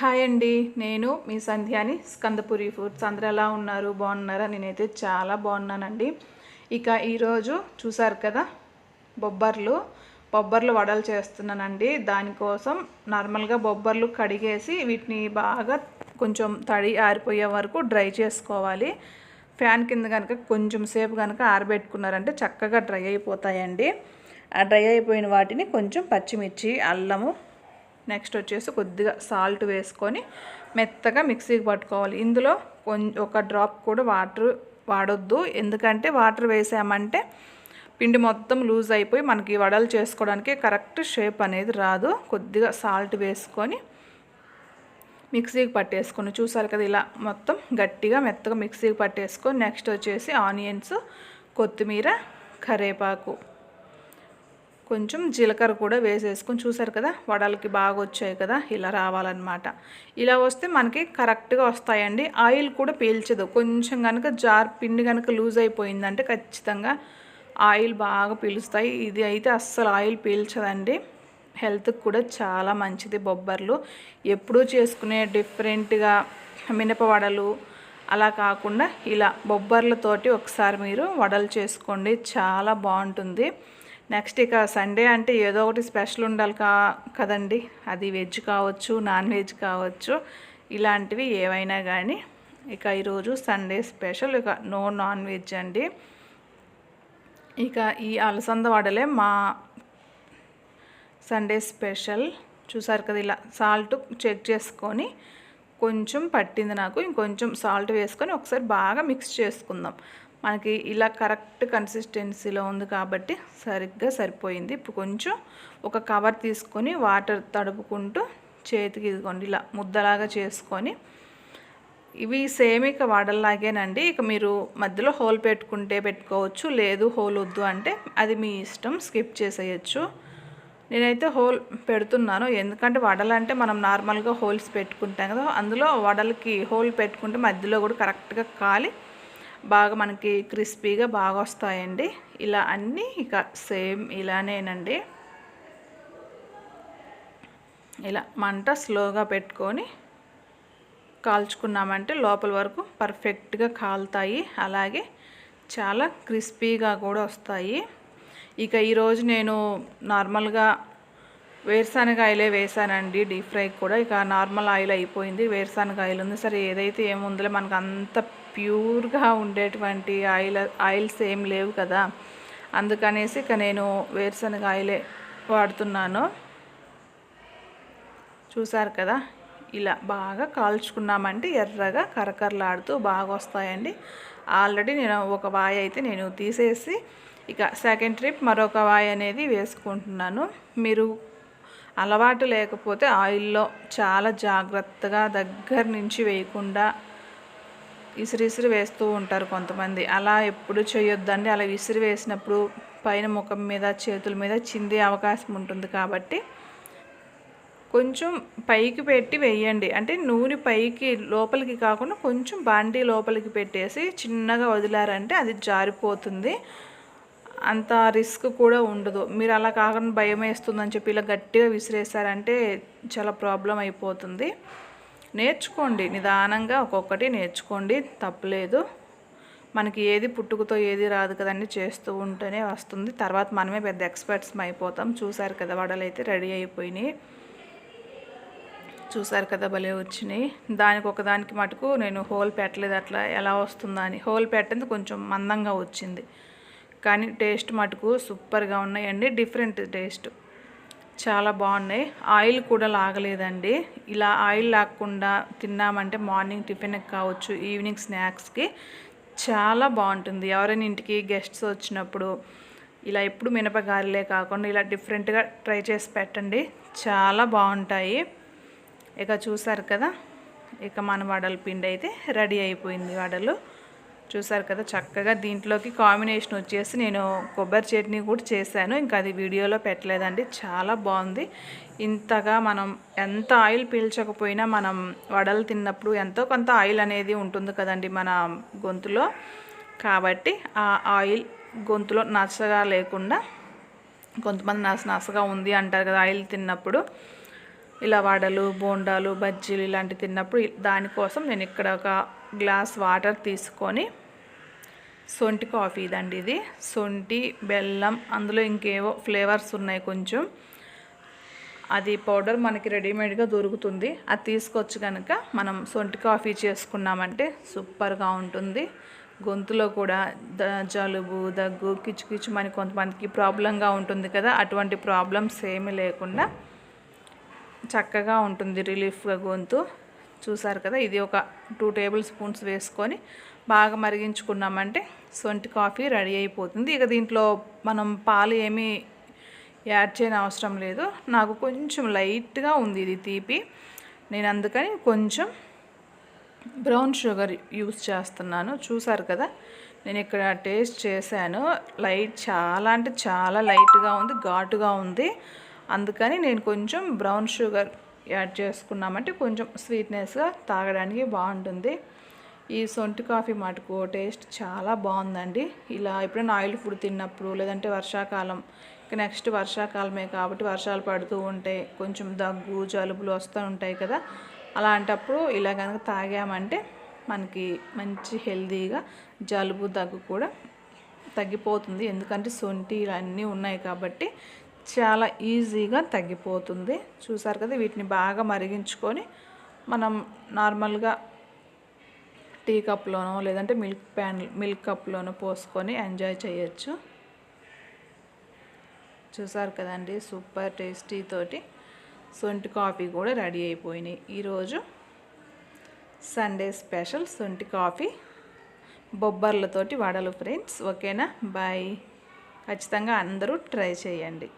Hi అండి. నేను మీ సంధ్యాని స్కందపురి foods. అందరూ ఎలా ఉన్నారు? బాగున్నారా? నేనైతే చాలా బాగున్నానండి. ఇక ఈరోజు చూసారు కదా బొబ్బర్లు. బొబ్బర్లు వడలు చేస్తున్నానండి. దానికోసం నార్మల్గా బొబ్బర్లు కడిగేసి వీటిని బాగా కొంచెం తడి ఆరిపోయే వరకు డ్రై చేసుకోవాలి. ఫ్యాన్ కింద కనుక కొంచెం సేపు కనుక ఆరబెట్టుకున్నారంటే చక్కగా డ్రై అయిపోతాయండి. ఆ డ్రై అయిపోయిన వాటిని కొంచెం పచ్చిమిర్చి అల్లము నెక్స్ట్ వచ్చేసి కొద్దిగా సాల్ట్ వేసుకొని మెత్తగా మిక్సీకి పట్టుకోవాలి. ఇందులో ఒక డ్రాప్ కూడా వాటర్ వాడొద్దు. ఎందుకంటే వాటర్ వేసామంటే పిండి మొత్తం లూజ్ అయిపోయి మనకి వడలు చేసుకోవడానికి కరెక్ట్ షేప్ అనేది రాదు. కొద్దిగా సాల్ట్ వేసుకొని మిక్సీకి పట్టేసుకొని చూసారు కదా ఇలా మొత్తం గట్టిగా మెత్తగా మిక్సీకి పట్టేసుకొని నెక్స్ట్ వచ్చేసి ఆనియన్స్ కొత్తిమీర కరేపాకు. కొంచెం జీలకర్ర కూడా వేసేసుకొని చూసారు కదా వడలకి బాగా వచ్చాయి కదా ఇలా రావాలన్నమాట. ఇలా వస్తే మనకి కరెక్ట్గా వస్తాయండి. ఆయిల్ కూడా పీల్చదు. కొంచెం కనుక జార్ పిండి కనుక లూజ్ అయిపోయిందంటే ఖచ్చితంగా ఆయిల్ బాగా పీలుస్తాయి. ఇది అయితే అస్సలు ఆయిల్ పీల్చదండి. హెల్త్కి కూడా చాలా మంచిది బొబ్బర్లు. ఎప్పుడూ చేసుకునే డిఫరెంట్గా మినప వడలు అలా కాకుండా ఇలా బొబ్బర్లతోటి ఒకసారి మీరు వడలు చేసుకోండి. చాలా బాగుంటుంది. నెక్స్ట్ ఇక సండే అంటే ఏదో ఒకటి స్పెషల్ ఉండాలి కా కదండి. అది వెజ్ కావచ్చు నాన్ వెజ్ కావచ్చు ఇలాంటివి ఏవైనా కానీ ఇక ఈరోజు సండే స్పెషల్ ఇక నో నాన్ వెజ్ అండి. ఇక ఈ అలసంద వడలే మా సండే స్పెషల్. చూసారు కదా ఇలా సాల్ట్ చెక్ చేసుకొని కొంచెం పట్టింది నాకు. ఇంకొంచెం సాల్ట్ వేసుకొని ఒకసారి బాగా మిక్స్ చేసుకుందాం. మనకి ఇలా కరెక్ట్ కన్సిస్టెన్సీలో ఉంది కాబట్టి సరిగ్గా సరిపోయింది. ఇప్పుడు కొంచెం ఒక కవర్ తీసుకొని వాటర్ తడుపుకుంటూ చేతికి ఇదిగోండి ఇలా ముద్దలాగా చేసుకొని ఇవి సేమ్ ఇక వడల్లాగేనండి. ఇక మీరు మధ్యలో హోల్ పెట్టుకుంటే పెట్టుకోవచ్చు లేదు హోల్ వద్దు అంటే అది మీ ఇష్టం స్కిప్ చేసేయచ్చు. నేనైతే హోల్ పెడుతున్నాను. ఎందుకంటే వడలంటే మనం నార్మల్గా హోల్స్ పెట్టుకుంటాం కదా అందులో వడలకి హోల్ పెట్టుకుంటే మధ్యలో కూడా కరెక్ట్గా కాలి. బాగా మనకి క్రిస్పీగా బాగా వస్తాయండి. ఇలా అన్నీ ఇక సేమ్ ఇలానేనండి. ఇలా మంట స్లోగా పెట్టుకొని కాల్చుకున్నామంటే లోపల వరకు పర్ఫెక్ట్గా కాలుతాయి. అలాగే చాలా క్రిస్పీగా కూడా వస్తాయి. ఇక ఈరోజు నేను నార్మల్గా వేరుశనగ ఆయిలే వేసానండి డీప్ ఫ్రై కూడా. ఇక నార్మల్ ఆయిల్ అయిపోయింది వేరుశనగ ఆయిల్ ఉంది సరే ఏదైతే ఏముందిలే మనకు అంత ప్యూర్గా ఉండేటువంటి ఆయిల్ ఆయిల్స్ ఏం లేవు కదా. అందుకనేసి ఇక నేను వేరుశనగ ఆయిలే వాడుతున్నాను. చూసారు కదా ఇలా బాగా కాల్చుకున్నామంటే ఎర్రగా కరకరలాడుతూ బాగా వస్తాయండి ఆల్రెడీ నేను ఒక వాయి అయితే నేను తీసేసి ఇక సెకండ్ ట్రిప్ మరొక వాయి అనేది వేసుకుంటున్నాను. మీరు అలవాటు లేకపోతే ఆయిల్లో చాలా జాగ్రత్తగా దగ్గర నుంచి వేయకుండా ఇసిరిసిరి వేస్తూ ఉంటారు కొంతమంది. అలా ఎప్పుడు చేయొద్దండి. అలా విసిరి వేసినప్పుడు పైన ముఖం మీద చేతుల మీద చిందే అవకాశం ఉంటుంది కాబట్టి కొంచెం పైకి పెట్టి వేయండి. అంటే నూనె పైకి లోపలికి కాకుండా కొంచెం బాండీ లోపలికి పెట్టేసి చిన్నగా వదిలారంటే అది జారిపోతుంది. అంత రిస్క్ కూడా ఉండదు. మీరు అలా కాకుండా భయం వేస్తుందని చెప్పి ఇలా గట్టిగా విసిరేసారంటే చాలా ప్రాబ్లం అయిపోతుంది. నేర్చుకోండి నిదానంగా ఒక్కొక్కటి నేర్చుకోండి తప్పలేదు. మనకి ఏది పుట్టుకతో ఏది రాదు కదండి చేస్తూ ఉంటేనే వస్తుంది. తర్వాత మనమే పెద్ద ఎక్స్పర్ట్స్ అయిపోతాం. చూసారు కదా వడలు అయితే రెడీ అయిపోయినాయి. చూసారు కదా భలే వచ్చినాయి. దానికి ఒకదానికి మటుకు నేను హోల్ పెట్టలేదు అట్లా ఎలా వస్తుందా అని. హోల్ పెట్టింది కొంచెం మందంగా వచ్చింది. కానీ టేస్ట్ మటుకు సూపర్గా ఉన్నాయండి. Different taste. చాలా బాగున్నాయి. ఆయిల్ కూడా లాగలేదండి. ఇలా ఆయిల్ లాగకుండా తిన్నామంటే మార్నింగ్ టిఫిన్కి కావచ్చు ఈవినింగ్ స్నాక్స్కి చాలా బాగుంటుంది. ఎవరైనా ఇంటికి గెస్ట్స్ వచ్చినప్పుడు ఇలా ఎప్పుడు మినపగారిలే కాకుండా ఇలా డిఫరెంట్గా ట్రై చేసి పెట్టండి. చాలా బాగుంటాయి. ఇక చూసారు కదా? ఇక మన వడల పిండి అయితే రెడీ అయిపోయింది వడలు. చూసారు కదా చక్కగా దీంట్లోకి కాంబినేషన్ వచ్చేసి నేను కొబ్బరి చట్నీ కూడా చేశాను. ఇంకా అది వీడియోలో పెట్టలేదండి. చాలా బాగుంది. ఇంతగా మనం ఎంత ఆయిల్ పీల్చకపోయినా మనం వడలు తిన్నప్పుడు ఎంతో కొంత ఆయిల్ అనేది ఉంటుంది కదండి మన గొంతులో. కాబట్టి ఆ ఆయిల్ గొంతులో నచ్చగా లేకుండా కొంతమంది నస నసగా ఉంది అంటారు కదా ఆయిల్ తిన్నప్పుడు. ఇలా వడలు బోండాలు బజ్జీలు ఇలాంటివి తిన్నప్పుడు దానికోసం నేను ఇక్కడ ఒక గ్లాస్ వాటర్ తీసుకొని సొంటి కాఫీ ఇదండి ఇది. సొంటి బెల్లం అందులో ఇంకేవో ఫ్లేవర్స్ ఉన్నాయి కొంచెం. అది పౌడర్ మనకి రెడీమేడ్గా దొరుకుతుంది. అది తీసుకొచ్చి కనుక మనం సొంటి కాఫీ చేసుకున్నామంటే సూపర్గా ఉంటుంది. గొంతులో కూడా ద జలుబు దగ్గు కిచుకిచు కిచు కొంతమందికి ప్రాబ్లంగా ఉంటుంది కదా అటువంటి ప్రాబ్లమ్స్ ఏమీ లేకుండా చక్కగా ఉంటుంది రిలీఫ్గా గొంతు. చూసారు కదా ఇది ఒక టూ టేబుల్ స్పూన్స్ వేసుకొని బాగా మరిగించుకున్నామంటే సొంటి కాఫీ రెడీ అయిపోతుంది. ఇక దీంట్లో మనం పాలు ఏమీ యాడ్ చేయని అవసరం లేదు. నాకు కొంచెం లైట్గా ఉంది ఇది తీపి. నేను అందుకని కొంచెం బ్రౌన్ షుగర్ యూస్ చేస్తున్నాను. చూసారు కదా నేను ఇక్కడ టేస్ట్ చేశాను. లైట్ చాలా అంటే చాలా లైట్గా ఉంది ఘాటుగా ఉంది. అందుకని నేను కొంచెం బ్రౌన్ షుగర్ యాడ్ చేసుకున్నామంటే కొంచెం స్వీట్నెస్గా తాగడానికి బాగుంటుంది. ఈ సొంటి కాఫీ మటుకు టేస్ట్ చాలా బాగుందండి. ఇలా ఎప్పుడైనా ఆయిల్ ఫుడ్ తిన్నప్పుడు లేదంటే వర్షాకాలం ఇక నెక్స్ట్ వర్షాకాలమే కాబట్టి వర్షాలు పడుతూ ఉంటాయి కొంచెం దగ్గు జలుబులు వస్తూ ఉంటాయి కదా. అలాంటప్పుడు ఇలా కనుక తాగామంటే మనకి మంచి హెల్తీగా జలుబు దగ్గు కూడా తగ్గిపోతుంది. ఎందుకంటే సొంటి అన్నీ ఉన్నాయి కాబట్టి చాలా ఈజీగా తగ్గిపోతుంది. చూసారు కదా వీటిని బాగా మరిగించుకొని మనం నార్మల్గా టీ కప్లోనో లేదంటే మిల్క్ ప్యాన్ మిల్క్ కప్లోనో పోసుకొని ఎంజాయ్ చేయొచ్చు. చూసారు కదండి సూపర్ టేస్టీ తోటి సొంటి కాఫీ కూడా రెడీ అయిపోయినాయి. ఈరోజు సండే స్పెషల్ సొంటి కాఫీ. బొబ్బర్లతోటి వడలు ఫ్రెండ్స్. ఓకేనా? బాయ్. ఖచ్చితంగా అందరూ ట్రై చేయండి.